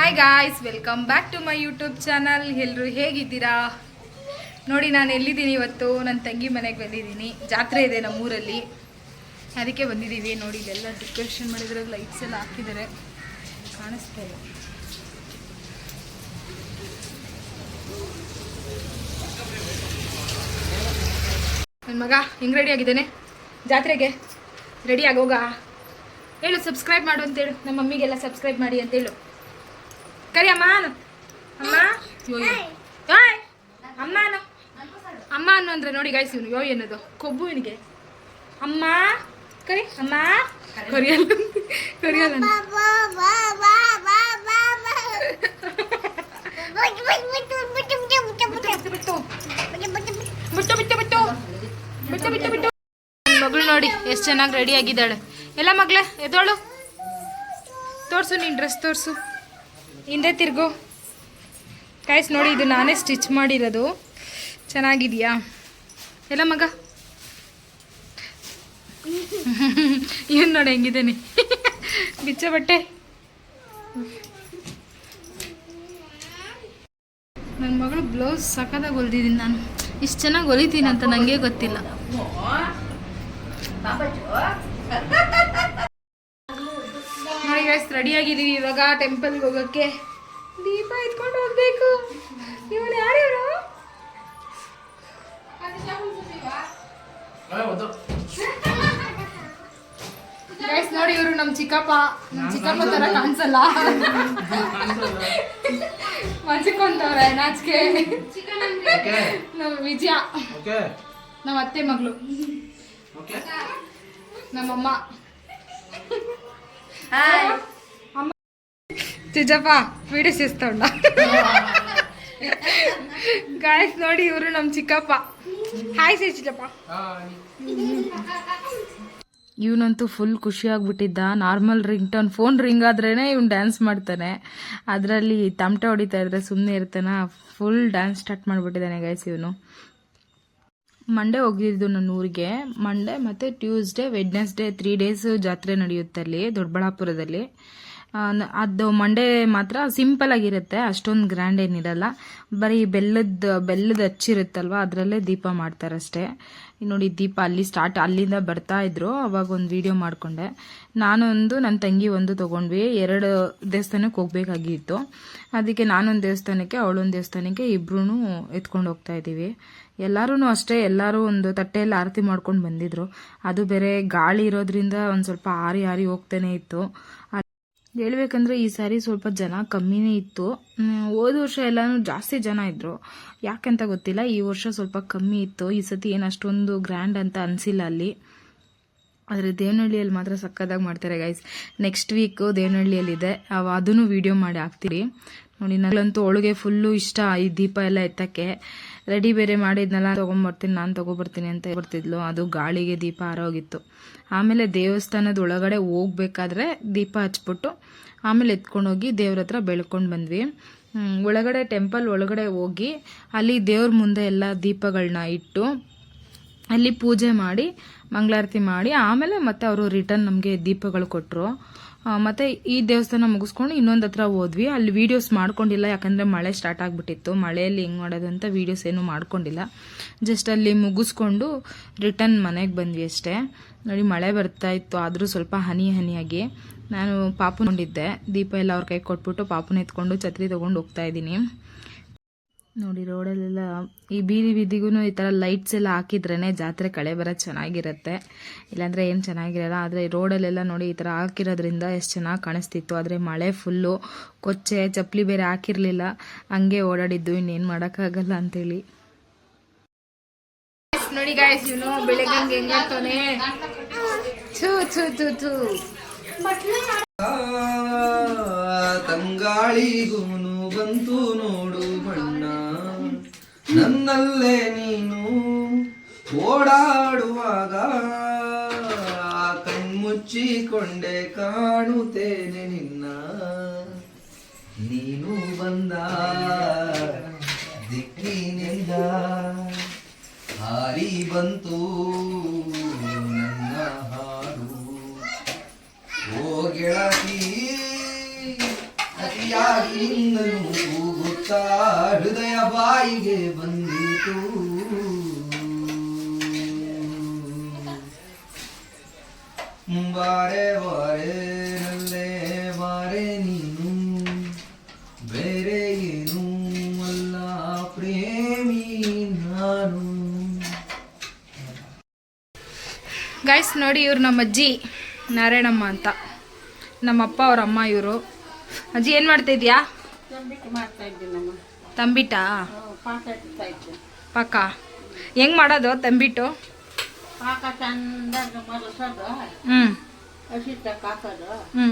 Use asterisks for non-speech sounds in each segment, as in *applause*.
Hi guys welcome back to my YouTube channel ಎಲ್ಲರೂ ಹೇಗಿದ್ದೀರಾ? ನೋಡಿ, ನಾನು ಎಲ್ಲಿದ್ದೀನಿ ಇವತ್ತು? ನನ್ನ ತಂಗಿ ಮನೆಗೆ ಬಂದಿದ್ದೀನಿ. ಜಾತ್ರೆ ಇದೆ ನಮ್ಮೂರಲ್ಲಿ. ಅದಕ್ಕೆ ಬಂದಿದ್ದೀವಿ. ನೋಡಿ, ಇಲ್ಲೆಲ್ಲ ಡೆಕೋರೇಷನ್ ಮಾಡಿದ್ರೆ ಲೈಟ್ಸ್ ಎಲ್ಲ ಹಾಕಿದ್ದಾರೆ. ಕಾಣಿಸ್ತಾ ಇದೆ ನನ್ನ ಮಗ, ಹೆಂಗೆ ರೆಡಿ ಆಗಿದ್ದಾನೆ? ಜಾತ್ರೆಗೆ? ರೆಡಿ ಆಗೋಗ? ಹೇಳು ಸಬ್ಸ್ಕ್ರೈಬ್ ಮಾಡು ಅಂತೇಳು. ನಮ್ಮ ಮಮ್ಮಿಗೆಲ್ಲ ಸಬ್ಸ್ಕ್ರೈಬ್ ಮಾಡಿ ಅಂತೇಳು. ಕರಿ ಅಮ್ಮ ಅನ್ನು. ಅಮ್ಮ? ಯೋ ಯೋ. ಓಯ್ ಅಮ್ಮ ಅನ್ನು. ಅಮ್ಮ ಅನ್ನು ಅಂದ್ರೆ ನೋಡಿ ಗಾಯಿಸಿ ಇವನು. ಯೋ ಅನ್ನೋದು ಕೊಬ್ಬು ಇವನಿಗೆ. ಅಮ್ಮ. ಕರಿ. ಅಮ್ಮ. ಕರಿಯಲ್ಲ ಕರಿಯಲ್ಲ ಮಗಳು ನೋಡಿ ಎಷ್ಟು ಚೆನ್ನಾಗಿ ರೆಡಿ ಆಗಿದ್ದಾಳೆ. ಎಲ್ಲ ಮಗಳೇ ಎದೋಳು ತೋರಿಸು ನಿನ್ನ ಡ್ರೆಸ್ ತೋರಿಸು. ಹಿಂದೆ ತಿರ್ಗು. ಕಾಯ್ಸ್ ನೋಡಿ, ಇದು ನಾನೇ ಸ್ಟಿಚ್ ಮಾಡಿರೋದು. ಚೆನ್ನಾಗಿದೆಯಾ? ಎಲ್ಲ ಮಗ? ಏನು ನೋಡಿ, ಹೆಂಗಿದ್ದೀನಿ? ಬಿಚ್ಚ ಬಟ್ಟೆ. ನನ್ನ ಮಗಳು ಬ್ಲೌಸ್ ಸಖತ್ತಾಗಿ ಹೊಲ್ದಿದ್ದೀನಿ ನಾನು. ಇಷ್ಟು ಚೆನ್ನಾಗಿ ಹೊಲಿತೀನಿ ಅಂತ ನನಗೆ ಗೊತ್ತಿಲ್ಲ. ನೋಡಿ ಗೈಸ್ ರೆಡಿ ಆಗಿದ್ದೀವಿ ಇವಾಗ ಟೆಂಪಲ್ಗೆ ಹೋಗೋಕ್ಕೆ. ದೀಪ ಎತ್ಕೊಂಡು ಹೋಗ್ಬೇಕು. ಇವನು ಯಾರ್ಯಾರು? ಗೈಸ್ ನೋಡಿ ಇವರು ನಮ್ಮ ಚಿಕ್ಕಪ್ಪ. ನಮ್ಮ ಚಿಕ್ಕಪ್ಪ ತರ ಕಾಣಿಸಲ್ಲ. ಮಚ್ಕೊಂತವ್ರೆ ನಾಚಿಕೆ. ನಮ್ಮ ವಿಜಯ. ಓಕೆ. ನಮ್ಮ ಅತ್ತೆ ಮಗಳು. ಓಕೆ. ನಮ್ಮಮ್ಮ. ಅಮ್ಮ ಚಿಜಪ್ಪ ಸಿಸ್ತೊಂಡ ಗಾಯಸ್ ನೋಡಿ ಇವರು ನಮ್ಮ ಚಿಕ್ಕಪ್ಪ. ಹಾಯ್ ಸೇ ಚಿಜಪ್ಪ ಇವನಂತೂ full ಖುಷಿಯಾಗ್ಬಿಟ್ಟಿದ್ದ normal ring tone phone ring ಆದ್ರೇ ಇವ್ನು ಡ್ಯಾನ್ಸ್ ಮಾಡ್ತಾನೆ. ಅದರಲ್ಲಿ ತಮಟೆ ಹೊಡಿತಾ ಇದ್ರೆ ಸುಮ್ಮನೆ ಇರ್ತಾನ. ಫುಲ್ ಡ್ಯಾನ್ಸ್ ಸ್ಟಾರ್ಟ್ ಮಾಡಿಬಿಟ್ಟಿದ್ದಾನೆ ಗೈಸ್ ಇವನು. ಮಂಡೇ ಹೋಗಿದ್ದು ನನ್ನ ಊರಿಗೆ. ಮಂಡೇ ಮತ್ತು ಟ್ಯೂಸ್ಡೇ ವೆಡ್ನೆಸ್ಡೇ ತ್ರೀ ಡೇಸ್ ಜಾತ್ರೆ ನಡೆಯುತ್ತೆ ಅಲ್ಲಿ, ದೊಡ್ಡಬಳ್ಳಾಪುರದಲ್ಲಿ. ಅದು ಮಂಡೇ ಮಾತ್ರ ಸಿಂಪಲ್ ಆಗಿರುತ್ತೆ, ಅಷ್ಟೊಂದು ಗ್ರ್ಯಾಂಡ್ ಏನಿರಲ್ಲ ಬರೀ ಬೆಲ್ಲದ ಬೆಲ್ಲದ ಹಚ್ಚಿರುತ್ತಲ್ವ, ಅದರಲ್ಲೇ ದೀಪ ಮಾಡ್ತಾರಷ್ಟೇ. ನೋಡಿ, ದೀಪ ಅಲ್ಲಿ ಸ್ಟಾರ್ಟ್ ಅಲ್ಲಿಂದ ಬರ್ತಾ ಇದ್ರು, ಅವಾಗ ಒಂದು ವಿಡಿಯೋ ಮಾಡಿಕೊಂಡೆ. ನಾನೊಂದು ನನ್ನ ತಂಗಿ ಒಂದು ತೊಗೊಂಡ್ವಿ, ಎರಡು ದೇವಸ್ಥಾನಕ್ಕೆ ಹೋಗ್ಬೇಕಾಗಿತ್ತು. ಅದಕ್ಕೆ ನಾನೊಂದು ದೇವಸ್ಥಾನಕ್ಕೆ, ಅವಳೊಂದು ದೇವಸ್ಥಾನಕ್ಕೆ ಇಬ್ರು ಎತ್ಕೊಂಡು ಹೋಗ್ತಾ ಇದ್ದೀವಿ. ಎಲ್ಲರೂ ಅಷ್ಟೇ, ಎಲ್ಲರೂ ಒಂದು ತಟ್ಟೆಯಲ್ಲಿ ಆರತಿ ಮಾಡ್ಕೊಂಡು ಬಂದಿದ್ರು. ಅದು ಬೇರೆ ಗಾಳಿ ಇರೋದ್ರಿಂದ ಒಂದು ಸ್ವಲ್ಪ ಆರಿ ಆರಿ ಹೋಗ್ತಾನೆ ಇತ್ತು. ಹೇಳ್ಬೇಕಂದ್ರೆ ಈ ಸಾರಿ ಸ್ವಲ್ಪ ಜನ ಕಮ್ಮಿನೇ ಇತ್ತು. ಹೋದ ವರ್ಷ ಎಲ್ಲಾನು ಜಾಸ್ತಿ ಜನ ಇದ್ರು. ಯಾಕಂತ ಗೊತ್ತಿಲ್ಲ, ಈ ವರ್ಷ ಸ್ವಲ್ಪ ಕಮ್ಮಿ ಇತ್ತು. ಈ ಸತಿ ಏನು ಅಷ್ಟೊಂದು ಗ್ರ್ಯಾಂಡ್ ಅಂತ ಅನಿಸಿಲ್ಲ ಅಲ್ಲಿ. ಆದರೆ ದೇವನಹಳ್ಳಿಯಲ್ಲಿ ಮಾತ್ರ ಸಕ್ಕದಾಗಿ ಮಾಡ್ತಾರೆ ಗೈಸ್ ನೆಕ್ಸ್ಟ್ ವೀಕ್ ದೇವನಹಳ್ಳಿಯಲ್ಲಿದೆ. ಅದನ್ನು ವಿಡಿಯೋ ಮಾಡಿ ಹಾಕ್ತೀರಿ ನೋಡಿ ನನಗಂತೂ ಒಳಗೆ ಫುಲ್ಲು ಇಷ್ಟ ಈ ದೀಪ ಎಲ್ಲ ಎತ್ತಕ್ಕೆ. ರೆಡಿ ಬೇರೆ ಮಾಡಿದ್ನಲ್ಲ, ತೊಗೊಂಬರ್ತೀನಿ, ನಾನು ತೊಗೊಬರ್ತೀನಿ ಅಂತ ಬರ್ತಿದ್ಲು ಅದು ಗಾಳಿಗೆ ದೀಪ ಆರೋಗಿತ್ತು ಆಮೇಲೆ ದೇವಸ್ಥಾನದ ಒಳಗಡೆ ಹೋಗ್ಬೇಕಾದ್ರೆ ದೀಪ ಹಚ್ಬಿಟ್ಟು ಆಮೇಲೆ ಎತ್ಕೊಂಡೋಗಿ ದೇವ್ರ ಹತ್ರ ಬೆಳ್ಕೊಂಡು ಬಂದ್ವಿ. ಒಳಗಡೆ ಟೆಂಪಲ್ ಒಳಗಡೆ ಹೋಗಿ ಅಲ್ಲಿ ದೇವ್ರ ಮುಂದೆ ಎಲ್ಲ ದೀಪಗಳನ್ನ ಇಟ್ಟು ಅಲ್ಲಿ ಪೂಜೆ ಮಾಡಿ, ಮಂಗಳಾರತಿ ಮಾಡಿ, ಆಮೇಲೆ ಮತ್ತೆ ಅವರು ರಿಟರ್ನ್ ನಮಗೆ ದೀಪಗಳು ಕೊಟ್ಟರು ಮತ್ತೆ ಈ ದೇವಸ್ಥಾನ ಮುಗಿಸ್ಕೊಂಡು ಇನ್ನೊಂದು ಹತ್ರ ಹೋದ್ವಿ. ಅಲ್ಲಿ ವೀಡಿಯೋಸ್ ಮಾಡ್ಕೊಂಡಿಲ್ಲ, ಯಾಕಂದರೆ ಮಳೆ ಸ್ಟಾರ್ಟ್ ಆಗ್ಬಿಟ್ಟಿತ್ತು. ಮಳೆಯಲ್ಲಿ ಹೆಂಗ್ ಮಾಡೋದು ಅಂತ ವೀಡಿಯೋಸ್ ಏನೂ ಮಾಡ್ಕೊಂಡಿಲ್ಲ. ಜಸ್ಟ್ ಅಲ್ಲಿ ಮುಗಿಸ್ಕೊಂಡು ರಿಟರ್ನ್ ಮನೆಗೆ ಬಂದ್ವಿ ಅಷ್ಟೇ. ನೋಡಿ, ಮಳೆ ಬರ್ತಾ ಇತ್ತು, ಆದರೂ ಸ್ವಲ್ಪ ಹನಿ ಹನಿಯಾಗಿ. ನಾನು ಪಾಪು ನೋಡಿದ್ದೆ. ದೀಪ ಎಲ್ಲ ಅವ್ರ ಕೈ ಕೊಟ್ಬಿಟ್ಟು ಪಾಪುನ ಎತ್ಕೊಂಡು ಛತ್ರಿ ತಗೊಂಡು ಹೋಗ್ತಾ ಇದ್ದೀನಿ. ನೋಡಿ, ರೋಡಲ್ಲೆಲ್ಲ ಈ ಬೀದಿ ಬೀದಿಗೂ ಈ ಥರ ಲೈಟ್ಸ್ ಎಲ್ಲ ಹಾಕಿದ್ರೇ ಜಾತ್ರೆ ಕಳೆ ಬರ ಚೆನ್ನಾಗಿರುತ್ತೆ. ಇಲ್ಲಾಂದರೆ ಏನು ಚೆನ್ನಾಗಿರಲ್ಲ, ಆದರೆ ರೋಡಲ್ಲೆಲ್ಲ ನೋಡಿ ಈ ಥರ ಹಾಕಿರೋದ್ರಿಂದ ಎಷ್ಟು ಚೆನ್ನಾಗಿ ಕಾಣಿಸ್ತಿತ್ತು. ಆದರೆ ಮಳೆ ಫುಲ್ಲು ಕೊಚ್ಚೆ, ಚಪ್ಪಲಿ ಬೇರೆ ಹಾಕಿರಲಿಲ್ಲ. ಹಂಗೆ ಓಡಾಡಿದ್ದು, ಇನ್ನೇನು ಮಾಡೋಕ್ಕಾಗಲ್ಲ ಅಂತೇಳಿ. ನೋಡಿ ಗಾಯ್ಸ್ ಇವನು ಬೆಳಗ್ಗೆ ಥೂ ಥೂ ತಂಗಾಳಿಗೂನು ನನ್ನಲ್ಲೇ ನೀನು ಓಡಾಡುವಾಗ ಕಣ್ಮುಚ್ಚಿಕೊಂಡೆ ಕಾಣುತ್ತೇನೆ ನಿನ್ನ. ನೀನು ಬಂದ ದಿಕ್ಕಿನಿಂದ ಹಾರಿ ಬಂತು ನನ್ನ ಹಾಡು. ಓ ಅತಿಯಾಗಿ ನಿಂದನು ಹೃದಯ ಬಾಯಿಗೆ ಬಂದಿತು. ಬಾರೆ ಬಾರೆ ನಲ್ಲೇ ಬಾರೆ ನೀನು, ಬೇರೆ ಏನು ಅಲ್ಲ ಪ್ರೇಮಿ ನಾನು. ಗೈಸ್ ನೋಡಿ ಇವ್ರು ನಮ್ಮ ಅಜ್ಜಿ ನಾರಾಯಣಮ್ಮ ಅಂತ. ನಮ್ಮಪ್ಪ ಅವ್ರ ಅಮ್ಮ ಇವರು. ಅಜ್ಜಿ, ಏನು ಮಾಡ್ತಾ ತಂಬಿಟ್ಟು ಮಾಡ್ತಾ ಇದ್ದೀನಮ್ಮ ತಂಬಿಟಾ? ಪಾಕ ಇಡ್ತಾ ಇದ್ದೆ. ಪಕ್ಕ ಹೆಂಗ್ ಮಾಡೋದು ತಂಬಿಟ್ಟು? ಪಾಕ ಚಂದ ಮಲಸೋದು ಹ್ಞೂ ಹಸಿಟ್ಟಕ್ಕೆ ಹಾಕೋದು ಹ್ಞೂ